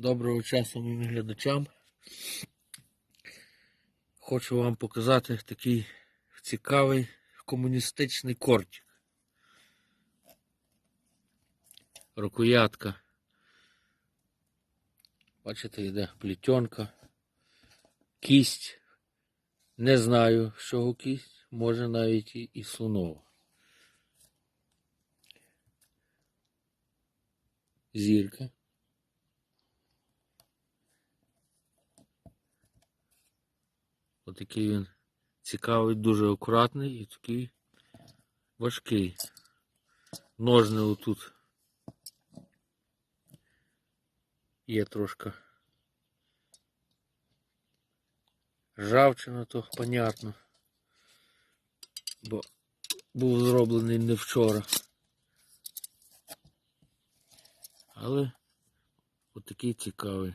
Доброго часу моїм глядачам. Хочу вам показати такий цікавий комуністичний кортик. Рукоятка. Бачите, йде плітенка, кість. Не знаю, з чого кість, може навіть і, і слонова. Зірка. Отакий він цікавий, дуже акуратний і такий важкий. Ножни отут є трошки ржавчина, то понятно. Бо був зроблений не вчора. Але отакий цікавий.